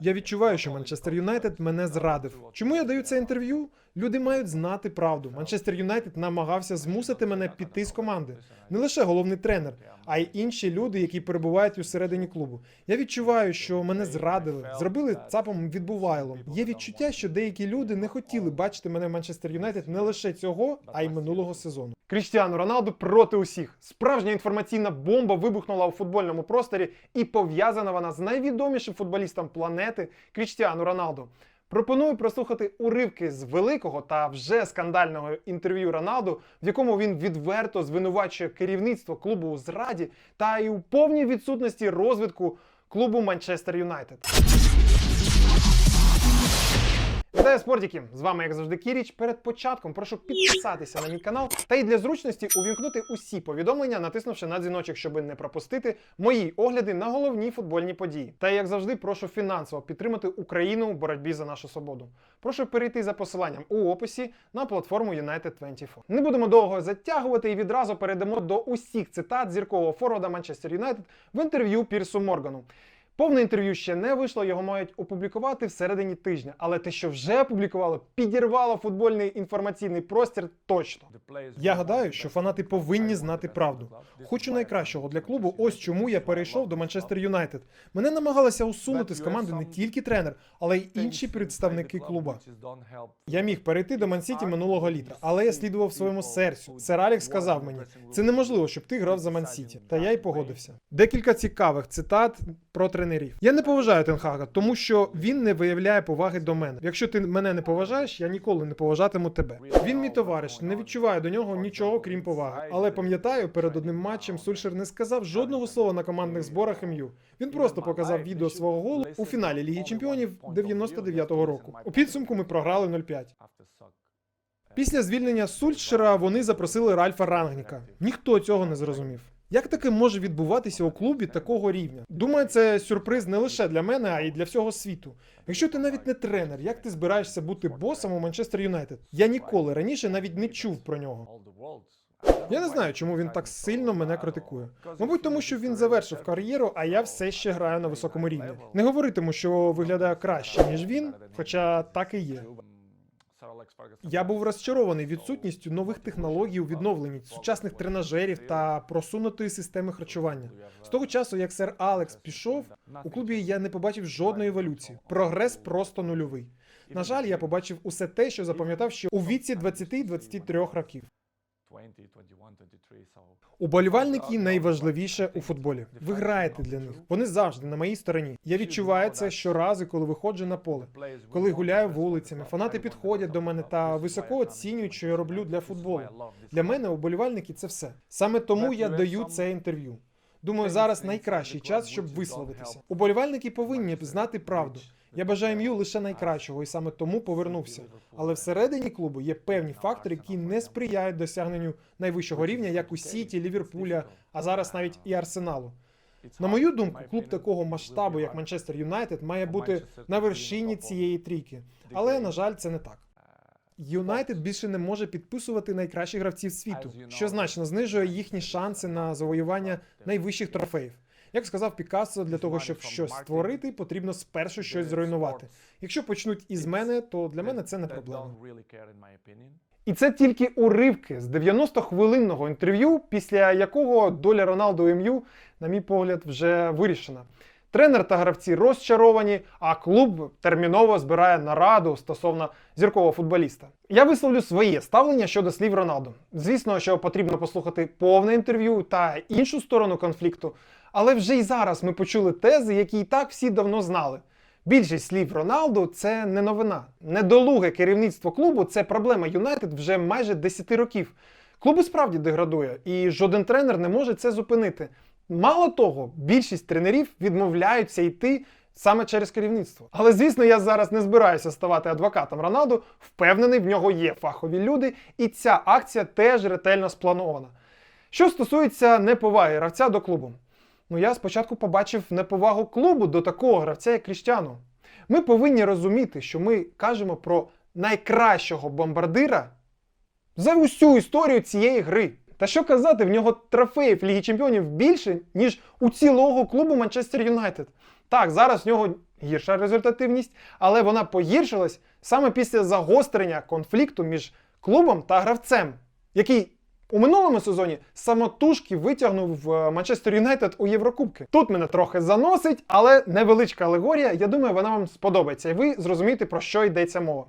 Я відчуваю, що Манчестер Юнайтед мене зрадив. Чому я даю це інтерв'ю? Люди мають знати правду. Манчестер Юнайтед намагався змусити мене піти з команди. Не лише головний тренер, а й інші люди, які перебувають усередині клубу. Я відчуваю, що мене зрадили, зробили цапом відбувайлом. Є відчуття, що деякі люди не хотіли бачити мене в Манчестер Юнайтед не лише цього, а й минулого сезону. Кріштіану Роналду проти усіх. Справжня інформаційна бомба вибухнула у футбольному просторі, і пов'язана вона з найвідомішим футболістом планети Кріштіану Роналду. Пропоную прослухати уривки з великого та вже скандального інтерв'ю Роналду, в якому він відверто звинувачує керівництво клубу у зраді та й у повній відсутності розвитку клубу Манчестер Юнайтед. Вітаю спортики! З вами, як завжди, Кіріч. Перед початком прошу підписатися на мій канал та й для зручності увімкнути усі повідомлення, натиснувши на дзвіночок, щоб не пропустити мої огляди на головні футбольні події. Та як завжди, прошу фінансово підтримати Україну у боротьбі за нашу свободу. Прошу перейти за посиланням у описі на платформу United 24. Не будемо довго затягувати і відразу перейдемо до усіх цитат зіркового форварда Манчестер Юнайтед в інтерв'ю Пірсу Моргану. Повне інтерв'ю ще не вийшло, його мають опублікувати всередині тижня. Але те, що вже опублікували, підірвало футбольний інформаційний простір точно. Я гадаю, що фанати повинні знати правду. Хочу найкращого для клубу. Ось чому я перейшов до Манчестер Юнайтед. Мене намагалися усунути з команди не тільки тренер, але й інші представники клуба. Я міг перейти до Мансіті минулого літа, але я слідував своєму серцю. Сер Алекс сказав мені, це неможливо, щоб ти грав за Мансіті. Та я й погодився. Декілька цікавих цитат про тренерів. Я не поважаю Тенхага, тому що він не виявляє поваги до мене. Якщо ти мене не поважаєш, я ніколи не поважатиму тебе. Він мій товариш, не відчуваю до нього нічого крім поваги. Але пам'ятаю, перед одним матчем Сульшер не сказав жодного слова на командних зборах МЮ. Він просто показав відео свого голу у фіналі Ліги Чемпіонів 99-го року. У підсумку ми програли 0-5. Після звільнення Сульшера вони запросили Ральфа Рангніка. Ніхто цього не зрозумів. Як таке може відбуватися у клубі такого рівня? Думаю, це сюрприз не лише для мене, а й для всього світу. Якщо ти навіть не тренер, як ти збираєшся бути босом у Манчестер Юнайтед? Я ніколи раніше навіть не чув про нього. Я не знаю, чому він так сильно мене критикує. Мабуть, тому що він завершив кар'єру, а я все ще граю на високому рівні. Не говоритиму, що виглядаю краще ніж він, хоча так і є. Я був розчарований відсутністю нових технологій у відновленні, сучасних тренажерів та просунутої системи харчування. З того часу, як сер Алекс пішов, у клубі я не побачив жодної еволюції. Прогрес просто нульовий. На жаль, я побачив усе те, що запам'ятав ще у віці 20-23 років. Уболівальники найважливіше у футболі. Ви граєте для них. Вони завжди на моїй стороні. Я відчуваю це щоразу, коли виходжу на поле. Коли гуляю вулицями, фанати підходять до мене та високо оцінюють, що я роблю для футболу. Для мене уболівальники це все. Саме тому я даю це інтерв'ю. Думаю, зараз найкращий час, щоб висловитися. Уболівальники повинні знати правду. Я бажаю М'ю лише найкращого і саме тому повернувся. Але всередині клубу є певні фактори, які не сприяють досягненню найвищого рівня, як у Сіті, Ліверпуля, а зараз навіть і Арсеналу. На мою думку, клуб такого масштабу, як Манчестер Юнайтед, має бути на вершині цієї трійки. Але на жаль, це не так. Юнайтед більше не може підписувати найкращих гравців світу, що значно знижує їхні шанси на завоювання найвищих трофеїв. Як сказав Пікассо, для того, щоб щось створити, потрібно спершу щось зруйнувати. Якщо почнуть із мене, то для мене це не проблема. І це тільки уривки з 90-хвилинного інтерв'ю, після якого доля Роналду і МЮ, на мій погляд, вже вирішена. Тренер та гравці розчаровані, а клуб терміново збирає нараду стосовно зіркового футболіста. Я висловлю своє ставлення щодо слів Роналду. Звісно, що потрібно послухати повне інтерв'ю та іншу сторону конфлікту, але вже й зараз ми почули тези, які і так всі давно знали. Більшість слів Роналду це не новина. Недолуге керівництво клубу це проблема Юнайтед вже майже 10 років. Клуб і справді деградує, і жоден тренер не може це зупинити. Мало того, більшість тренерів відмовляються йти саме через керівництво. Але звісно, я зараз не збираюся ставати адвокатом Роналду. Впевнений, в нього є фахові люди, і ця акція теж ретельно спланована. Що стосується неповаги гравця до клубу, ну я спочатку побачив неповагу клубу до такого гравця, як Кріштіану. Ми повинні розуміти, що ми кажемо про найкращого бомбардира за усю історію цієї гри. Та що казати, в нього трофеїв Ліги Чемпіонів більше, ніж у цілого клубу Манчестер Юнайтед. Так, зараз в нього гірша результативність, але вона погіршилась саме після загострення конфлікту між клубом та гравцем, який у минулому сезоні самотужки витягнув е, Манчестер Юнайтед у Єврокубки. Тут мене трохи заносить, але невеличка алегорія. Я думаю, вона вам сподобається, і ви зрозумієте, про що йдеться мова.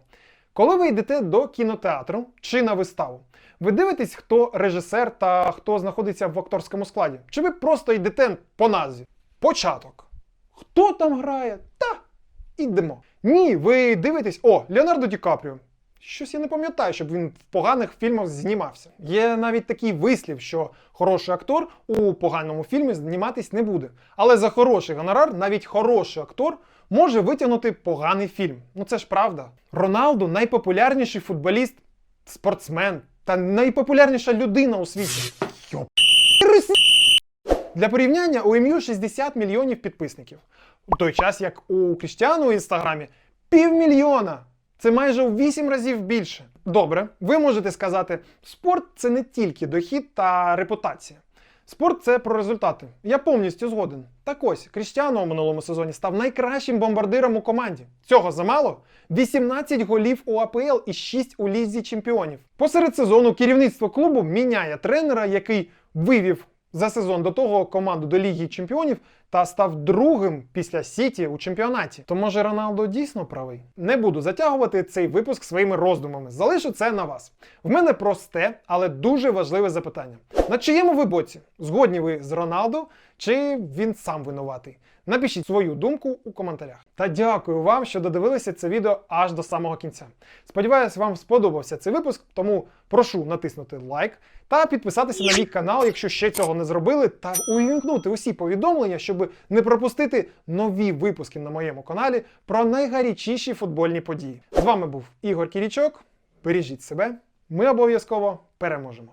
Коли ви йдете до кінотеатру чи на виставу, ви дивитесь, хто режисер та хто знаходиться в акторському складі? Чи ви просто йдете по назві? Початок. Хто там грає? Та ідемо. Ні, ви дивитесь, о, Леонардо Ді Капріо. Щось я не пам'ятаю, щоб він в поганих фільмах знімався. Є навіть такий вислів, що хороший актор у поганому фільмі зніматись не буде. Але за хороший гонорар навіть хороший актор може витягнути поганий фільм. Ну це ж правда. Роналду найпопулярніший футболіст, спортсмен та найпопулярніша людина у світі. Йоп. Для порівняння у ім'ю 60 мільйонів підписників. У той час, як у Кріштіану у інстаграмі півмільйона. Це майже у 8 разів більше. Добре, ви можете сказати, спорт це не тільки дохід та репутація. Спорт це про результати. Я повністю згоден. Так ось, Кріштіану у минулому сезоні став найкращим бомбардиром у команді. Цього замало? 18 голів у АПЛ і 6 у лізі чемпіонів. Посеред сезону керівництво клубу міняє тренера, який вивів за сезон до того команду до Ліги Чемпіонів та став другим після Сіті у чемпіонаті. То може Роналдо дійсно правий? Не буду затягувати цей випуск своїми роздумами. Залишу це на вас. В мене просте, але дуже важливе запитання. На чиєму ви боці? Згодні ви з Роналдо чи він сам винуватий? Напишіть свою думку у коментарях. Та дякую вам, що додивилися це відео аж до самого кінця. Сподіваюсь, вам сподобався цей випуск, тому прошу натиснути лайк та підписатися на мій канал, якщо ще цього не зробили, та увімкнути усі повідомлення, щоб не пропустити нові випуски на моєму каналі про найгарячіші футбольні події. З вами був Ігор Кірічок. Бережіть себе, ми обов'язково переможемо.